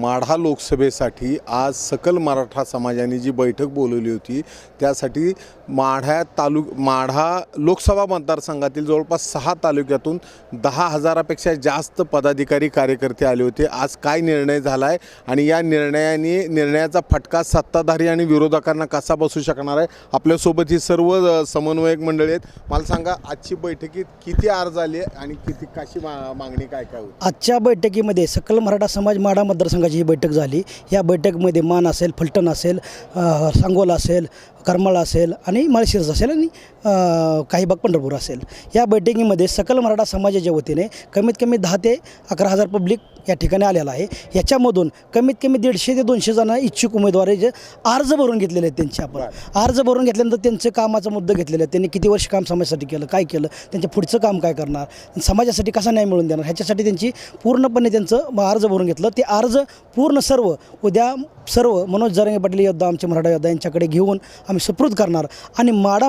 माढा लोकसभेसाठी आज सकल मराठा समाजाने जी बैठक बोलवली होती त्यासाठी माढ्या तालुक माढा लोकसभा मतदारसंघातील जवळपास सहा तालुक्यातून दहा हजारापेक्षा जास्त पदाधिकारी कार्यकर्ते आले होते. आज काय निर्णय झाला आहे आणि या निर्णयाने निर्णयाचा फटका सत्ताधारी आणि विरोधकांना कसा बसू शकणार आहे? आपल्यासोबत ही सर्व समन्वयक मंडळी आहेत. मला सांगा आजची बैठकीत किती अर्ज आले आणि किती कशी मा मागणी काय काय होती? आजच्या बैठकीमध्ये सकल मराठा समाज माढा मतदारसंघाची ही बैठक झाली या बैठकीमध्ये मान असेल फलटण असेल सांगोल सांगोला असेल करमाळा असेल आणि माळशिरस असेल आणि काही भाग पंढरपूर असेल. या बैठकीमध्ये सकल मराठा समाजाच्या वतीने कमीत कमी दहा ते अकरा हजार पब्लिक या ठिकाणी आलेला आहे. याच्यामधून कमीत कमी दीडशे ते दोनशे जण इच्छुक उमेदवार जे अर्ज भरून घेतलेले आहेत त्यांचे आपण. अर्ज भरून घेतल्यानंतर त्यांचं कामाचा मुद्दा घेतलेला आहे. त्यांनी किती वर्ष काम समाजासाठी केलं काय केलं त्यांच्या पुढचं काम काय करणार समाजासाठी कसा न्याय मिळवून देणार ह्याच्यासाठी त्यांची पूर्णपणे त्यांचं अर्ज भरून घेतलं. ते अर्ज पूर्ण सर्व उद्या सर्व मनोज जरंगे पाटील योद्धा आमचे मराठा योद्धा यांच्याकडे घेऊन आम्ही सुपूर्द करणार. आणि माडा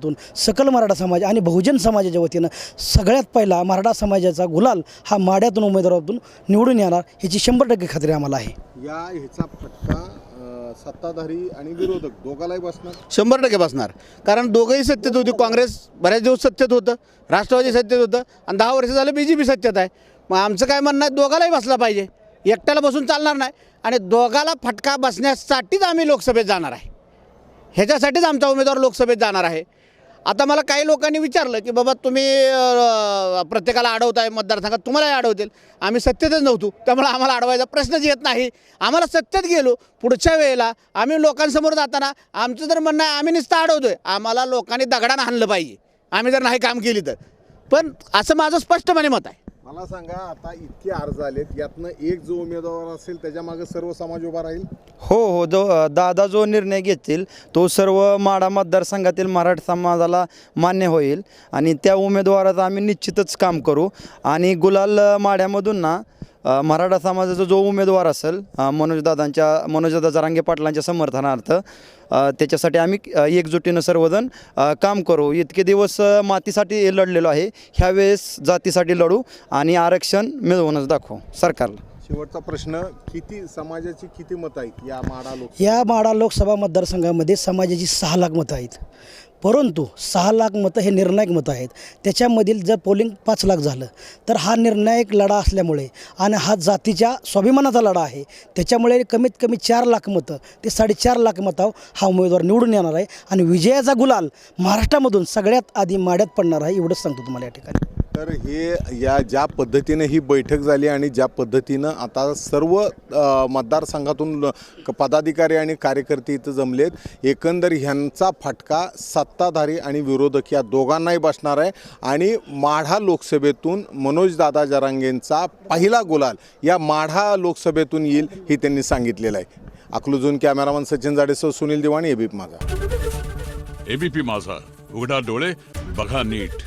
मतदारसंघातून सकल मराठा समाज आणि बहुजन समाजाच्या वतीनं सगळ्यात पहिला मराठा समाजाचा गुलाल हा माड्यातून उमेदवारातून निवडून येणार ह्याची शंभर टक्के खात्री आम्हाला आहे. या ह्याचा फटका सत्ताधारी आणि विरोधक दोघालाही बसणार? शंभर टक्के बसणार. कारण दोघंही सत्तेत होती. काँग्रेस बऱ्याच दिवस सत्तेत होतं. राष्ट्रवादी सत्तेत होतं. आणि दहा वर्ष झालं बी जे पी सत्तेत आहे. मग आमचं काय म्हणणं आहे? दोघालाही बसला पाहिजे. एकट्याला बसून चालणार नाही. आणि दोघाला फटका बसण्यासाठीच आम्ही लोकसभेत जाणार आहे. ह्याच्यासाठीच आमचा उमेदवार लोकसभेत जाणार आहे. आता मला काही लोकांनी विचारलं की बाबा तुम्ही प्रत्येकाला अडवताय मतदारसंघात तुम्हालाही अडवतील. आम्ही सत्तेतच नव्हतो. त्यामुळे आम्हाला अडवायचा प्रश्नच येत नाही. आम्हाला सत्तेत गेलो. पुढच्या वेळेला आम्ही लोकांसमोर जाताना आमचं जर म्हणणं आहे आम्ही नुसतं अडवतोय. आम्हाला लोकांनी दगडानं आणलं पाहिजे. आम्ही जर नाही काम केली तर. पण असं माझं स्पष्टपणे मत आहे. मला सांगा आता इतके अर्ज आलेत यातनं एक जो उमेदवार असेल त्याच्यामागे सर्व समाज उभा राहील? हो हो जो दादा जो निर्णय घेतील तो सर्व माडा मतदारसंघातील मराठा समाजाला मान्य होईल. आणि त्या उमेदवाराचं आम्ही निश्चितच काम करू. आणि गुलाल माड्यामधून ना मराठा समाजाचा जो उमेदवार असेल मनोजदादांच्या मनोजदादा जरांगे पाटलांच्या समर्थनार्थ त्याच्यासाठी आम्ही एकजुटीनं सर्वजण काम करू. इतके दिवस मातीसाठी लढलेलो आहे. ह्यावेळेस जातीसाठी लढू आणि आरक्षण मिळवूनच दाखवू. सरकारला. शेवटचा प्रश्न किती समाजाची किती मत आहेत या माडा लोक या माडा लोकसभा मतदारसंघामध्ये समाजाची सहा लाख मतं आहेत. परंतु सहा लाख मतं हे निर्णायक मतं आहेत. त्याच्यामधील जर पोलिंग पाच लाख झालं तर हा निर्णायक लढा असल्यामुळे आणि हा जातीच्या स्वाभिमानाचा लढा आहे त्याच्यामुळे कमीत कमी चार लाख मतं ते साडेचार लाख मताव हा उमेदवार निवडून येणार आहे. आणि विजयाचा गुलाल महाराष्ट्रामधून सगळ्यात आधी माड्यात पडणार आहे एवढंच सांगतो तुम्हाला या ठिकाणी. तर हे या ज्या पद्धतीनं ही बैठक झाली आणि ज्या पद्धतीनं आता सर्व मतदारसंघातून पदाधिकारी आणि कार्यकर्ते इथं जमलेत. एकंदर ह्यांचा फटका सत्ताधारी आणि विरोधक या दोघांनाही बसणार आहे. आणि माढा लोकसभेतून मनोजदादा जरांगेंचा पहिला गुलाल या माढा लोकसभेतून येईल हे त्यांनी सांगितलेलं आहे. अकलूजून कॅमेरामन सचिन जाडेसह सुनील दिवाणी एबीपी माझा एबीपी माझा. उघडा डोळे बघा नीट.